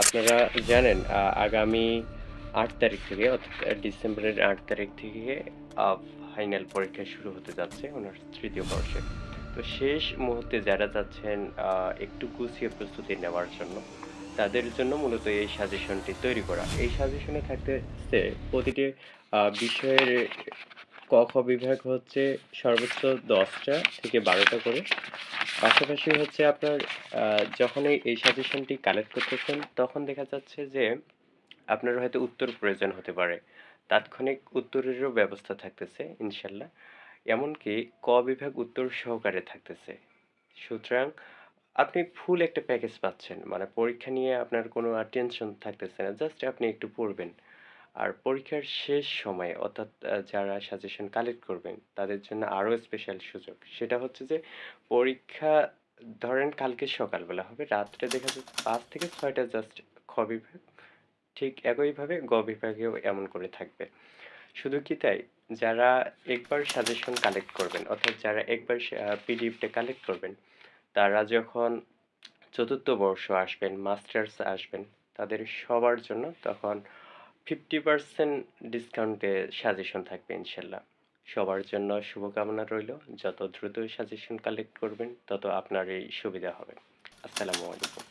আপনারা জানেন আগামী আট তারিখ থেকে অর্থাৎ ডিসেম্বরের আট তারিখ থেকে ফাইনাল পরীক্ষা শুরু হতে যাচ্ছে ওনার তৃতীয় বর্ষে। তো শেষ মুহূর্তে যারা যাচ্ছেন একটু গুছিয়ে প্রস্তুতি নেওয়ার জন্য, তাদের জন্য মূলত এই সাজেশনটি তৈরি করা। এই সাজেশনে থাকতেছে প্রতিটি বিষয়ের ক, খ বিভাগ হচ্ছে সর্বোচ্চ দশটা থেকে বারোটা করে। পাশাপাশি হচ্ছে আপনার যখন এই সাজেশনটি কালেক্ট করতেছেন, তখন দেখা যাচ্ছে যে আপনার হয়তো উত্তর প্রয়োজন হতে পারে। তাৎক্ষণিক উত্তরেরও ব্যবস্থা থাকতেছে ইনশাল্লাহ এমনকি ক বিভাগ উত্তর সহকারে থাকতেছে। সুতরাং আপনি ফুল একটা প্যাকেজ পাচ্ছেন। মানে পরীক্ষা নিয়ে আপনার কোনো আর টেনশন থাকতেছে না। জাস্ট আপনি একটু পড়বেন। আর পরীক্ষার শেষ সময়ে অর্থাৎ যারা সাজেশন কালেক্ট করবেন, তাদের জন্য আরও স্পেশাল সুযোগ। সেটা হচ্ছে যে পরীক্ষা ধরেন কালকে সকালবেলা হবে। রাত্রে দেখা যাচ্ছে পাঁচ থেকে ছয়টা জাস্ট খ বিভাগ। ঠিক একইভাবে গ বিভাগেও এমন করে থাকবে। শুধু কি তাই? যারা একবার সাজেশন কালেক্ট করবেন, অর্থাৎ যারা একবার পিডিএফটা কালেক্ট করবেন, তারা যখন চতুর্থ বর্ষ আসবেন, মাস্টার্স আসবেন, তাদের সবার জন্য তখন 50% ডিসকাউন্টে সাজেশন থাকবে ইনশাআল্লাহ। সবার জন্য শুভকামনা রইল যত দ্রুত সাজেশন কালেক্ট করবেন, তত আপনার এই সুবিধা হবে। আসসালামু আলাইকুম।